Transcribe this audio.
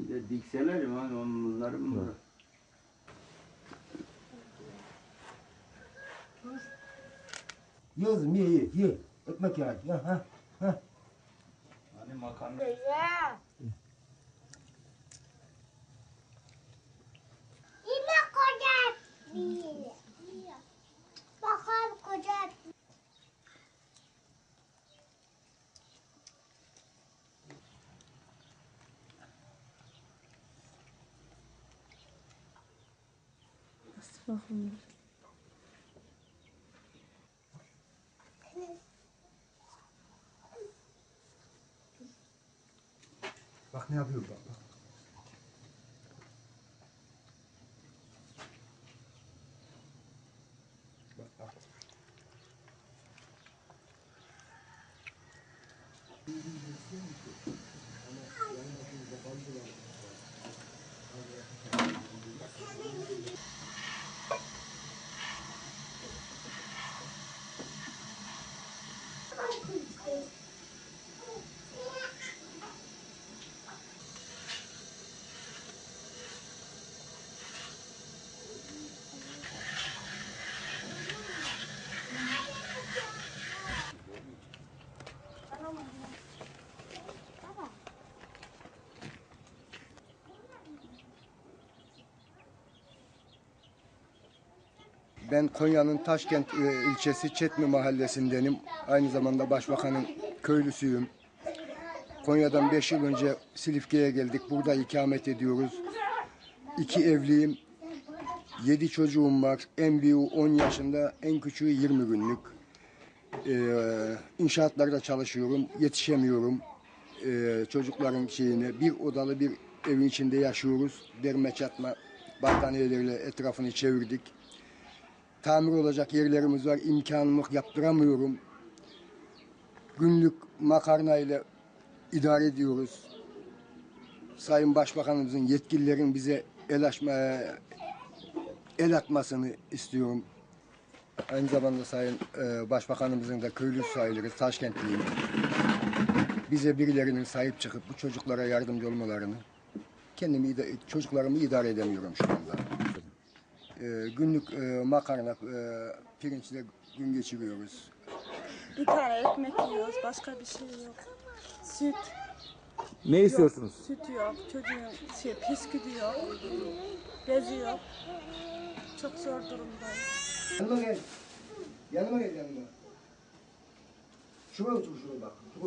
Bir de dikseler yani onların. Ye kızım ye ye ye. Ekmek ye hadi. Ha, ha, ha. Hani makarna Güzel. Bak ne yapıyor bak bak. Bak bak. Ben Konya'nın Taşkent e, ilçesi Çetmi mahallesindenim. Aynı zamanda başbakanın köylüsüyüm. Konya'dan 5 yıl önce Silifke'ye geldik. Burada ikamet ediyoruz. İki evliyim. 7 çocuğum var. En büyüğü 10 yaşında, en küçüğü 20 günlük. Ee, inşaatlarda çalışıyorum. Yetişemiyorum. Ee, çocukların şeyine bir odalı bir evin içinde yaşıyoruz. Derme çatma battaniyelerle etrafını çevirdik tamir olacak yerlerimiz var. İmkanım yok, yaptıramıyorum. Günlük makarna ile idare ediyoruz. Sayın Başbakanımızın yetkililerin bize el açma, el atmasını istiyorum. Aynı zamanda Sayın e, Başbakanımızın da köylü sayılırız, Taşkentliyim. Bize birilerinin sahip çıkıp bu çocuklara yardımcı olmalarını, kendimi, çocuklarımı idare edemiyorum şu anda. Ee, günlük e, makarna, e, pirinçle gün geçiriyoruz. Bir tane ekmek yiyoruz, başka bir şey yok. Süt Ne istiyorsunuz? süt yok, çocuğun şey, bisküvi yok, bezi yok. Çok zor durumdayız. Yanıma gel. Yanıma gel yanıma. Şuraya otur şuraya bak. Otur.